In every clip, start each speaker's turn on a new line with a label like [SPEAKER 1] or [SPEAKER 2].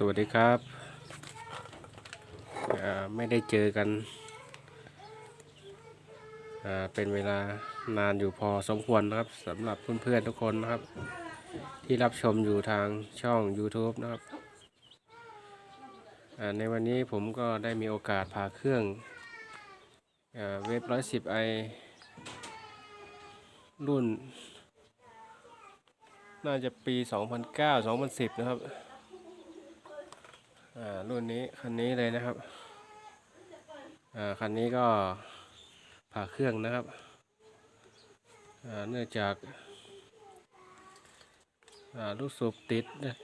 [SPEAKER 1] สวัสดีครับไม่ได้เจอกันเป็นเวลานานอยู่พอสมควรนะครับสำหรับเพื่อนๆทุกคนนะครับ ที่รับชมอยู่ทางช่อง YouTube นะครับในวันนี้ผมก็ได้มีโอกาสพาเครื่องเว็บ 110i รุ่น น่าจะปี 2009-2010 นะครับ อ่ารุ่นนี้คันนี้เลยนะครับอ่าคันนี้ก็ผ่าเครื่องนะครับอ่าเนื่องจากอ่าลูกสูบติดนะ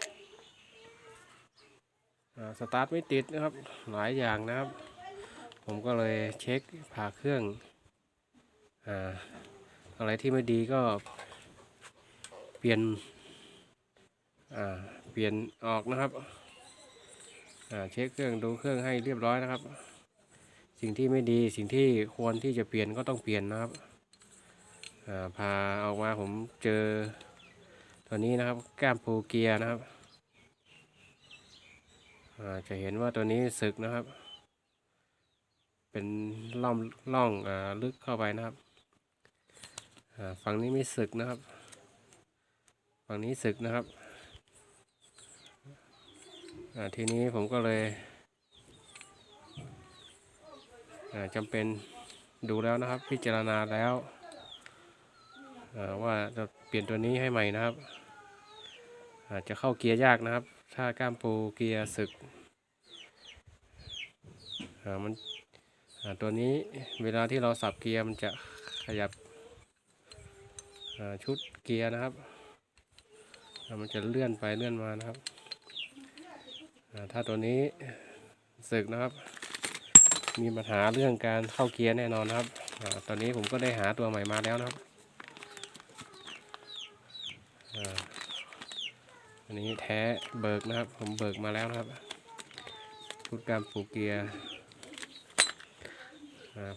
[SPEAKER 1] อ่าสตาร์ทไม่ติดนะครับ หลายอย่างนะครับ ผมก็เลยเช็คผ่าเครื่องอ่าอะไรที่ไม่ดีก็เปลี่ยนอ่าเปลี่ยนออกนะครับ เช็คเครื่องดูเครื่องให้เรียบร้อยนะครับ สิ่งที่ไม่ดีสิ่งที่ควรที่จะเปลี่ยนก็ต้องเปลี่ยนนะครับพาออกมาผมเจอตัวนี้นะครับแก้มโพเกียร์นะครับจะเห็นว่าตัวนี้สึกนะครับ เป็นล่องล่องอลึกเข้าไปนะครับฝั่งนี้ไม่สึกนะครับ ฝั่งนี้สึกนะครับ ทีนี้ผมก็เลยจำเป็นดูแล้วนะครับ พิจารณาแล้วว่าจะเปลี่ยนตัวนี้ให้ใหม่นะครับ อาจจะเข้าเกียร์ยากนะครับ ถ้าก้ามปูเกียร์สึกมันตัวนี้เวลาที่เราสับเกียร์มันจะขยับชุดเกียร์นะครับ มันจะเลื่อนไปเลื่อนมานะครับ ถ้าตัวนี้สึกนะครับ มีปัญหาเรื่องการเข้าเกียร์แน่นอนนะครับอตอนนี้ผมก็ได้หาตัวใหม่มาแล้วนะครับอันนี้แท้เบิกนะครับ ผมเบิกมาแล้วนะครับชุดการปลูกเกียร์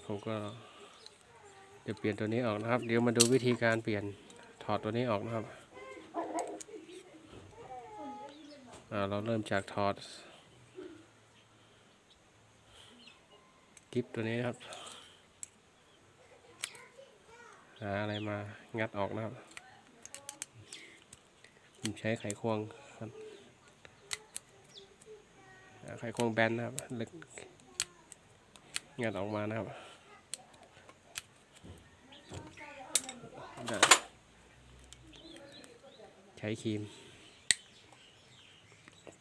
[SPEAKER 1] ผมก็จะเปลี่ยนตัวนี้ออกนะครับ เดี๋ยวมาดูวิธีการเปลี่ยนถอดตัวนี้ออกนะครับ อ่า เราเริ่มจากถอดกิฟตัวนี้ครับ หาอะไรมางัดออกนะครับ ผมใช้ไขควงครับไขควงแบนนะครับลึกงัดออกมานะครับใช้ครีม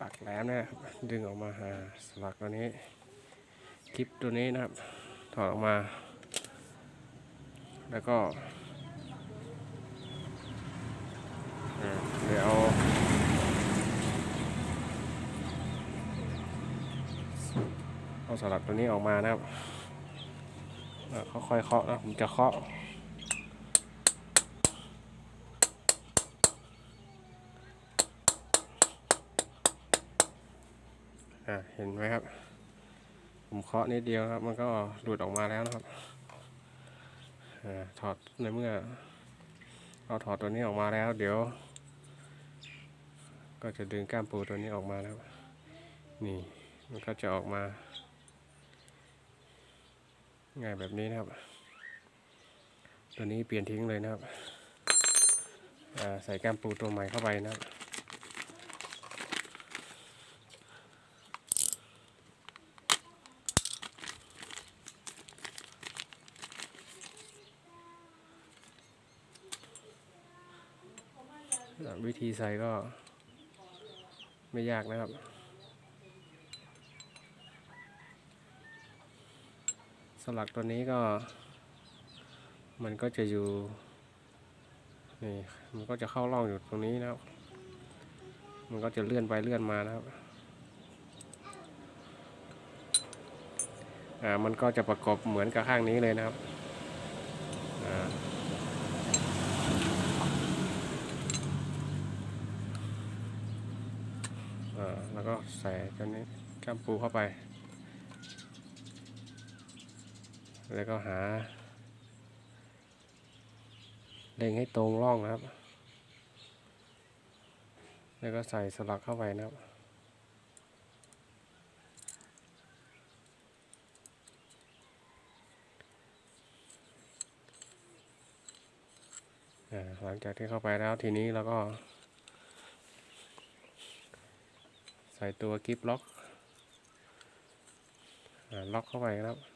[SPEAKER 1] ปักแหลมนะครับดึงออกมาหาสลักตัวนี้คลิปตัวนี้นะครับ ถอดออกมา แล้วก็เดี๋ยวเอาสลักตัวนี้ออกมานะครับอ่าค่อยๆเคาะนะผมจะเคาะ อ่าเห็นไหมครับ ผมเคาะนิดเดียวครับ มันก็หลุดออกมาแล้วนะครับอถอดในเมื่อเอาถอดตัวนี้ออกมาแล้ว เดี๋ยว ก็จะดึงก้ามปูตัวนี้ออกมานะครับนี่มันก็จะออกมา ง่ายแบบนี้นะครับ ตัวนี้เปลี่ยนทิ้งเลยนะครับใส่ก้ามปูตัวใหม่เข้าไปนะครับ วิธีใส่ก็ไม่ยากนะครับ สลักตัวนี้ก็ มันก็จะอยู่นี่มันก็จะเข้าร่องอยู่ตรงนี้นะครับ มันก็จะเลื่อนไปเลื่อนมานะครับอ่ามันก็จะประกบเหมือนกับข้างนี้เลยนะครับ เออแล้วก็ใส่ตัวนี้ก้ามปูเข้าไป แล้วก็หาเล็งให้ตรงร่องนะครับ แล้วก็ใส่สลักเข้าไปนะครับหลังจากที่เข้าไปแล้วทีนี้เราก็ ใส่ตัวกิฟล็อกอล็อกเข้าไปนะครับ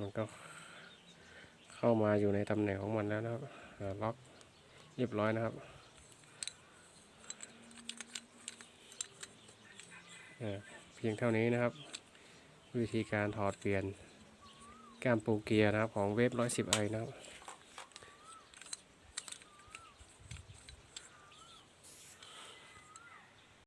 [SPEAKER 1] มันก็เข้ามาอยู่ในตำแหน่งของมันแล้วนะครับล็อกเรียบร้อยนะครับเพียงเท่านี้นะครับ วิธีการถอดเปลี่ยนแก้มปูเกียร์นะครับของเวฟ110ไอนะครับ